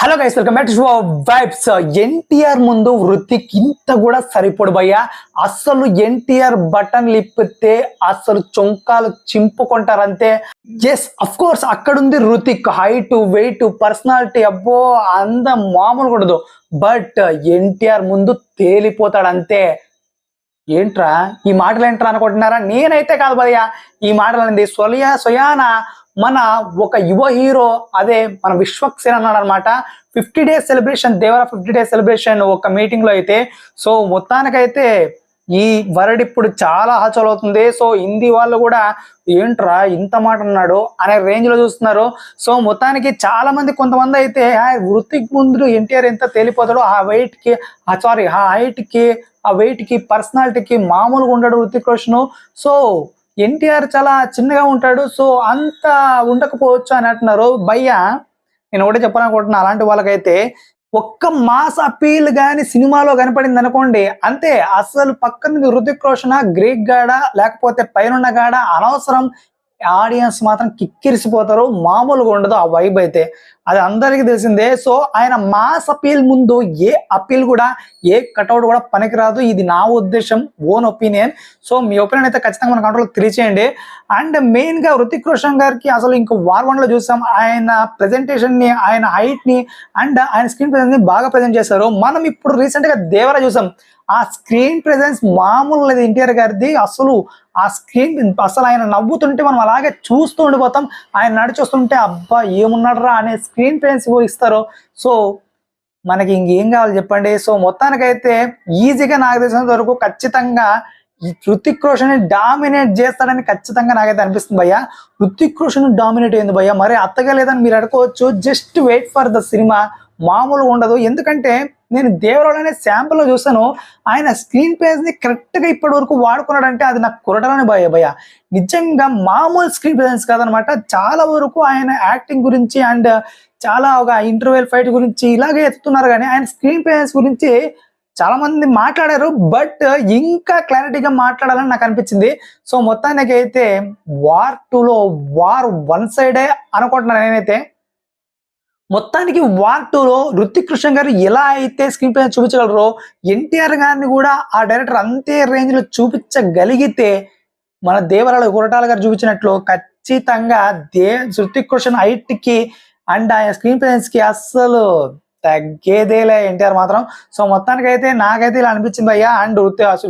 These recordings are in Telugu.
Hello guys welcome back to vibes NTR ముందు వృత్తికి ఇంత కూడా సరిపడు భయ్యా. అస్సలు ఎన్టీఆర్ బటన్ లిప్పితే అసలు చొంకాలు చింపుకుంటారంతే. ఎస్ అఫ్ కోర్స్ అక్కడుంది రుతిక్ హైట్ వెయిట్ పర్సనాలిటీ అబ్బో అంద మామూలు కూడదు బట్ ఎన్టీఆర్ ముందు తేలిపోతాడు అంతే ఏంట్రా? ఈ మాటలు ఏంట్రా అనుకుంటున్నారా? నేనైతే కాదు భయ్యా. ఈ మాటలు అనేది స్వలియా స్వయానా మన ఒక యువ హీరో అదే మన విశ్వక్సేన్ అన్నాడు అనమాట fifty days celebration Devara fifty days celebration ఒక మీటింగ్లో అయితే సో మొత్తానికైతే ఈ వరడ్ ఇప్పుడు చాలా హచల్ అవుతుంది. సో హిందీ వాళ్ళు కూడా ఏంట్రా ఇంత మాట అన్నాడు అనే రేంజ్లో చూస్తున్నారు. సో మొత్తానికి చాలా మంది కొంతమంది అయితే "ఆ, వృత్తికి ముందు ఎన్టీఆర్ ఎంత తేలిపోతాడో ఆ వెయిట్కి ఆ సారీ ఆ హైట్కి ఆ వెయిట్కి పర్సనాలిటీకి మామూలుగా ఉండడు హృతిక్ రోషన్. సో ఎన్టీఆర్ చాలా చిన్నగా ఉంటాడు సో అంత ఉండకపోవచ్చు అని అంటున్నారు. భయ్యా నేను ఒకటే చెప్పాలనుకుంటున్నా అలాంటి వాళ్ళకైతే ఒక్క మాస్ అపీల్ గాని సినిమాలో కనపడింది అనుకోండి అంతే. అసలు పక్కన హృతిక్ రోషన్ గ్రీక్ గాడ లేకపోతే పైనున్న గాడ అనవసరం. ఆడియన్స్ మాత్రం కిక్కిరిసిపోతారు మామూలుగా ఉండదు ఆ వైబ్ అయితే. అది అందరికీ తెలిసిందే. సో ఆయన మాస్ అపీల్ ముందు ఏ అపీల్ కూడా ఏ కటౌట్ కూడా పనికిరాదు. ఇది నా ఉద్దేశం ఓన్ ఒపీనియన్. సో మీ ఒపీనియన్ అయితే ఖచ్చితంగా మన కంట్రోల్ తెలియచేయండి. అండ్ మెయిన్గా గా రోషన్ గారికి అసలు ఇంకో వార్ వన్లో చూసాం. ఆయన ప్రజెంటేషన్ని ఆయన హైట్ని అండ్ ఆయన స్క్రీన్ ప్రెజెన్స్ని బాగా ప్రెజెంట్ చేశారు. మనం ఇప్పుడు రీసెంట్గా దేవరా చూసాం. ఆ స్క్రీన్ ప్రెజెన్స్ మామూలు లేదు ఎన్టీఆర్ గారిది. అసలు ఆ స్క్రీన్ అసలు ఆయన నవ్వుతుంటే మనం అలాగే చూస్తూ ఉండిపోతాం. ఆయన నడిచొస్తుంటే అబ్బా ఏమున్నాడరా అనే స్క్రీన్ స్క్రీన్ ప్రెజెన్స్ ఇస్తారు. సో మనకి ఇంకేం కావాలి చెప్పండి? సో మొత్తానికైతే ఈజీగా నాకు తెలిసినంత వరకు ఖచ్చితంగా ఈ రోషన్ డామినేట్ చేస్తాడని ఖచ్చితంగా నాకైతే అనిపిస్తుంది భయ్య. హృతిక్ రోషన్ డామినేట్ అయింది భయ్య. మరి అత్తగా లేదని మీరు అడుకోవచ్చు just wait for the cinema. మామూలుగా ఉండదు. ఎందుకంటే నేను దేవరాలనే శాంపుల్లో చూసాను ఆయన స్క్రీన్ ప్లేస్ని కరెక్ట్గా ఇప్పటి వరకు వాడుకున్నాడంటే అది నాకు కురటలని భయ భయ. నిజంగా మామూలు స్క్రీన్ ప్రెజెన్స్ కాదనమాట. చాలా వరకు ఆయన యాక్టింగ్ గురించి అండ్ చాలా ఒక ఇంటర్వెల్ ఫైట్ గురించి ఇలాగే ఎత్తుతున్నారు కానీ ఆయన స్క్రీన్ ప్రెజెన్స్ గురించి చాలా మంది మాట్లాడారు. బట్ ఇంకా క్లారిటీగా మాట్లాడాలని నాకు అనిపించింది. సో మొత్తానికి అయితే వార్ టూలో వార్ వన్ సైడే అనుకుంటున్నాను నేనైతే. మొత్తానికి వార్ టూలో రుతిక్ కృష్ణ గారు ఎలా అయితే స్క్రీన్ పైన చూపించగలరో ఎన్టీఆర్ గారిని కూడా ఆ డైరెక్టర్ అంతే రేంజ్లో చూపించగలిగితే మన దేవరాల గురటాల గారు చూపించినట్లు ఖచ్చితంగా దే రుతిక్ కృష్ణ హైట్కి అండ్ ఆయన స్క్రీన్ ప్రెజెన్స్కి అస్సలు తగ్గేదేలే ఎన్టీఆర్ మాత్రం. సో మొత్తానికి అయితే నాకైతే ఇలా అనిపించింది అయ్యా. అండ్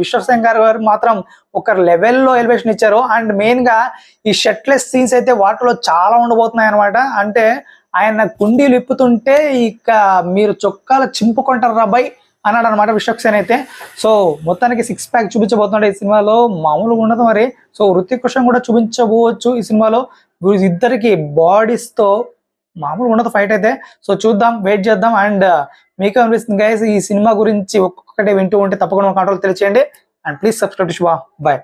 విశ్వసింగ్ గారు గారు మాత్రం ఒక లెవెల్లో ఎలివేషన్ ఇచ్చారు. అండ్ మెయిన్గా ఈ షర్ట్లెస్ సీన్స్ అయితే వాటిలో చాలా ఉండబోతున్నాయి అనమాట అంటే ఆయన కుండీలు ఇప్పుతుంటే ఇక మీరు చొక్కాలు చింపుకుంటారు రాబాయ్ అన్నాడు అనమాట విశ్వక్సేన్ అయితే. సో మొత్తానికి సిక్స్ ప్యాక్ చూపించబోతున్నాడు ఈ సినిమాలో. మామూలుగా ఉండదు మరి. సో వృత్తి రోషన్ కూడా చూపించబోవచ్చు ఈ సినిమాలో. ఇద్దరికి బాడీస్ మామూలు మామూలుగా ఉండదు ఫైట్ అయితే. సో చూద్దాం వెయిట్ చేద్దాం. అండ్ uh, మీకు అనిపిస్తుంది గైస్ ఈ సినిమా గురించి ఒక్కొక్కటి వింటూ ఉంటే తప్పకుండా కంట్రోల్ తెలియచేయండి. అండ్ ప్లీజ్ సబ్స్క్రైబ్ టు శుభా బాయ్